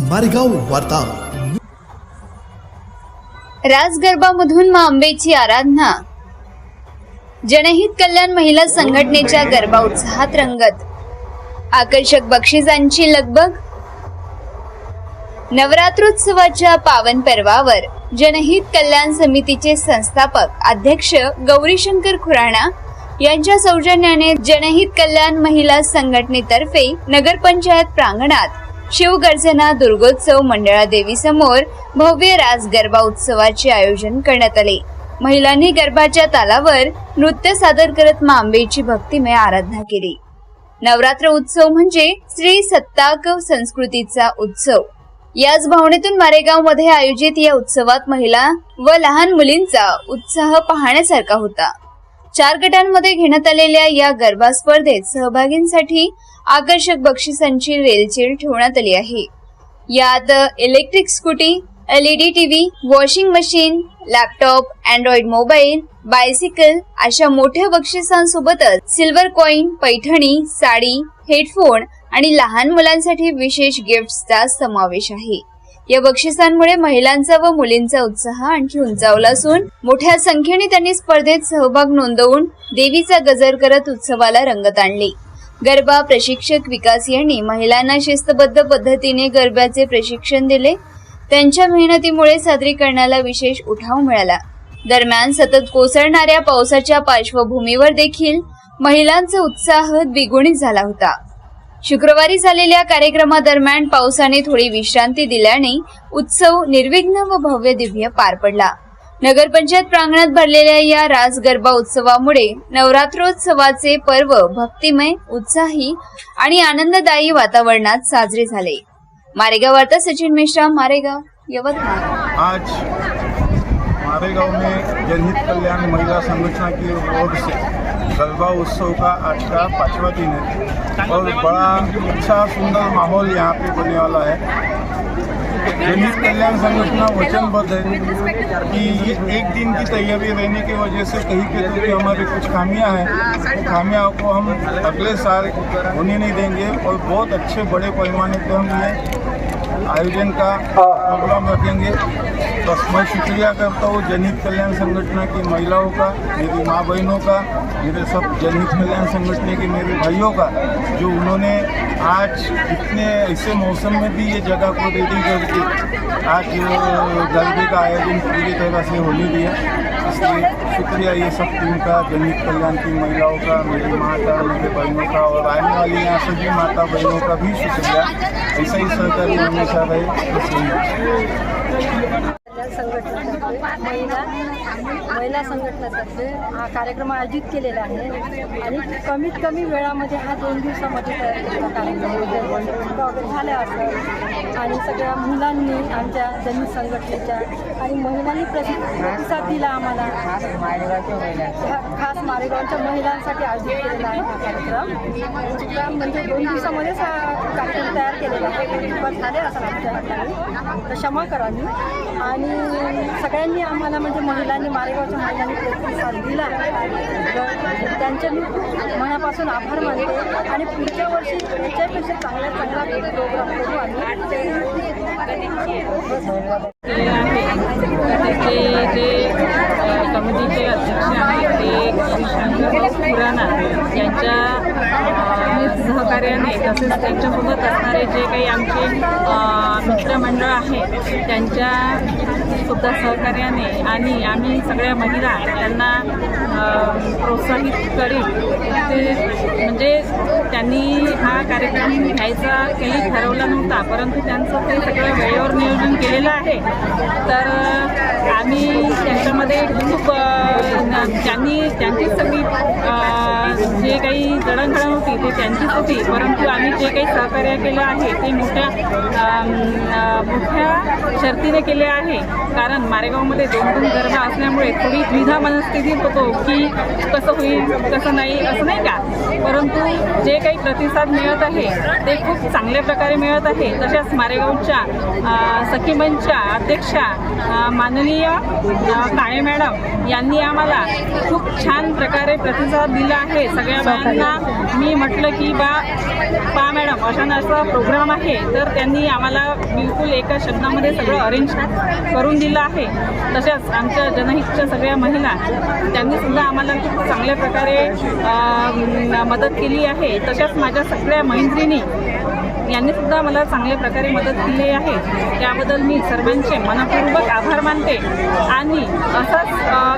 मारेगाव वार्ता. राज गरबामधून मा आंबेची आराधना. जनहित कल्याण महिला संघटनेच्या गरबा उत्साहात रंगत. आकर्षक बक्षिसांची लगबग. नवरात्रोत्सवाच्या पावन पर्वावर जनहित कल्याण समितीचे संस्थापक अध्यक्ष गौरीशंकर खुराणा यांच्या सौजन्याने जनहित कल्याण महिला संघटनेतर्फे नगरपंचायत प्रांगणात शिवगर्जना दुर्गोत्सव मंडळादेवी समोर भव्य रास गरबा उत्सवाचे आयोजन करण्यात आले. महिलांनी गरबाच्या तालावर नृत्य सादर करत मा आंबेची भक्तिमय आराधना केली. नवरात्र उत्सव म्हणजे श्री सत्ताक संस्कृतीचा उत्सव. याच भावनेतून मारेगावमध्ये आयोजित या उत्सवात महिला व लहान मुलींचा उत्साह पाहण्यासारखा होता. चार गटांमध्ये घेण्यात आलेल्या या गरबा स्पर्धेत सहभागींसाठी आकर्षक बक्षिसांची रेलचेल ठेवण्यात आली आहे. यात electric scooty LED TV washing machine laptop android mobile bicycle अशा मोठ्या बक्षिसांसोबतच silver coin Paithani sari headphone आणि लहान मुलांसाठी विशेष गिफ्ट्सचा समावेश आहे. या बक्षिसांमुळे महिलांचा व मुलींचा उत्साह आणखी उंचावला असून मोठ्या संख्येने त्यांनी स्पर्धेत सहभाग नोंदवून देवीचा गजर करत उत्सवाला रंगत आणली. गरबा प्रशिक्षक विकास यांनी महिलांना शिस्तबद्ध पद्धतीने गरब्याचे प्रशिक्षण दिले. त्यांच्या मेहनतीमुळे सादरीकरणाला विशेष उठाव मिळाला. दरम्यान सतत कोसळणाऱ्या पावसाच्या पार्श्वभूमीवर देखील महिलांचा उत्साह द्विगुणित झाला होता. शुक्रवारी झालेल्या कार्यक्रमादरम्यान पावसाने थोडी विश्रांती दिल्याने उत्सव निर्विघ्न व भव्य दिव्य पार पडला. नगरपंचायत प्रांगणात भरलेल्या या रास गरबा उत्सवामुळे नवरात्रोत्सवाचे पर्व भक्तिमय उत्साही आणि आनंददायी वातावरणात साजरे झाले. मारेगाव वार्ता सचिन मिश्रा मारेगाव यवतमाळ. आज मारेगांव में जनहित कल्याण महिला संगठन की ओर से। गरबा उत्सव का आज का पाँचवा दिन है। और बड़ा अच्छा सुंदर माहौल यहाँ पे बनने वाला है। जनहित कल्याण संगठन वचनबद्ध है कि ये एक दिन की तैयारी रहने की वजह से कहीं पे तो भी हमारी कुछ खामियाँ हैं। वो खामियाँ को हम अगले साल होने नहीं देंगे और बहुत अच्छे बड़े पैमाने पर हम ये आयोजन का प्रोग्राम रखेंगे बस मैं शुक्रिया करता हूँ जनहित कल्याण संगठन की महिलाओं का, मेरी माँ बहनों का, मेरे सब जनहित कल्याण संगठन के मेरे भाइयों का, जो उन्होंने आज इतने ऐसे मौसम में भी ये जगह को रेडी करके आज गरबे का आयोजन पूरी तरह से होने दिया। इसलिए शुक्रिया ये सब टीम का दैनिक कल्याण की महिलाओं का मेरी माँ का मेरे बहनों का और आने वाली यहाँ सभी माता बहनों का भी शुक्रिया। ऐसा ही सहकारी हमेशा रहे संगठन महिला महिला संघटनातर्फे हा कार्यक्रम आयोजित केलेला आहे आणि कमीत कमी वेळामध्ये हा दोन दिवसामध्ये तयार केलेला कार्यक्रम म्हणजे वगैरे असं आणि सगळ्या मुलांनी आमच्या जमीन संघटनेच्या आणि महिलांनी प्रति प्रतिसाद दिला आम्हाला खास मारेगावच्या महिलांसाठी आयोजित केलेला आहे हा कार्यक्रम. म्हणजे दोन दिवसामध्येच हा कार्यक्रम तयार केलेला आहे. पण झाले असं आमच्या क्षमा करा मी आणि सगळ्यांनी त्यांनी आम्हाला म्हणजे महिलांनी मारेगावच्या महिलांनी प्रतिसाद दिला. तर त्यांचे मी मनापासून आभार मानते. आणि पुढच्या वर्षी याच्यापेक्षा चांगला चांगला प्रोग्राम करू आम्ही. त्याचे जे कमिटीचे अध्यक्ष आहेत ते गौरीशंकर खुराना यांच्या सहकार्याने तसेच त्यांच्यासोबत असणारे जे काही आमचे मित्रमंडळ आहे त्यांच्या सुद्धा सहकार्याने आणि आम्ही सगळ्या महिला त्यांना प्रोत्साहित करीत ते म्हणजे त्यांनी हा कार्यक्रम घ्यायचा काही ठरवला नव्हता. परंतु त्यांचं ते सगळं वेळेवर नियोजन केलेलं आहे. तर आम्ही त्यांच्यामध्ये खूप त्यांनी त्यांचीच सगळी जे काही जडणघडण होती ते त्यांचीच होती. परंतु आम्ही जे काही सहकार्य केलं आहे ते मोठ्या मोठ्या शर्तीने केले आहे. कारण मारेगावमध्ये दोन दोन गरबा असल्यामुळे थोडी द्विधा मनस्थितीत होतो की कसं होईल कसं नाही असं नाही का? परंतु जे काही काही प्रतिसाद मिळत आहे ते खूप चांगल्या प्रकारे मिळत आहे. तसेच मारेगावच्या सखी मंचच्या अध्यक्षा माननीय काळे मॅडम यांनी आम्हाला खूप छान प्रकारे प्रतिसाद दिला आहे. सगळ्या बायांना मी म्हटलं की बा पा मॅडम अशा असा प्रोग्राम आहे. तर त्यांनी आम्हाला बिलकुल एका शब्दामध्ये सगळं अरेंज करून दिलं आहे. तशाच आमच्या जनहितच्या सगळ्या महिला त्यांनी सुद्धा आम्हाला खूप चांगल्या प्रकारे मदत केली आहे. तशाच माझ्या सगळ्या मैत्रिणी यांनी सुद्धा मला चांगल्या प्रकारे मदत केली आहे. त्याबद्दल मी सर्वांचे मनपूर्वक आभार मानते. आणि असाच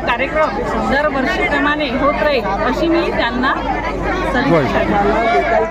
कार्यक्रम दरवर्षीप्रमाणे होत राहील अशी मी त्यांना सदिच्छा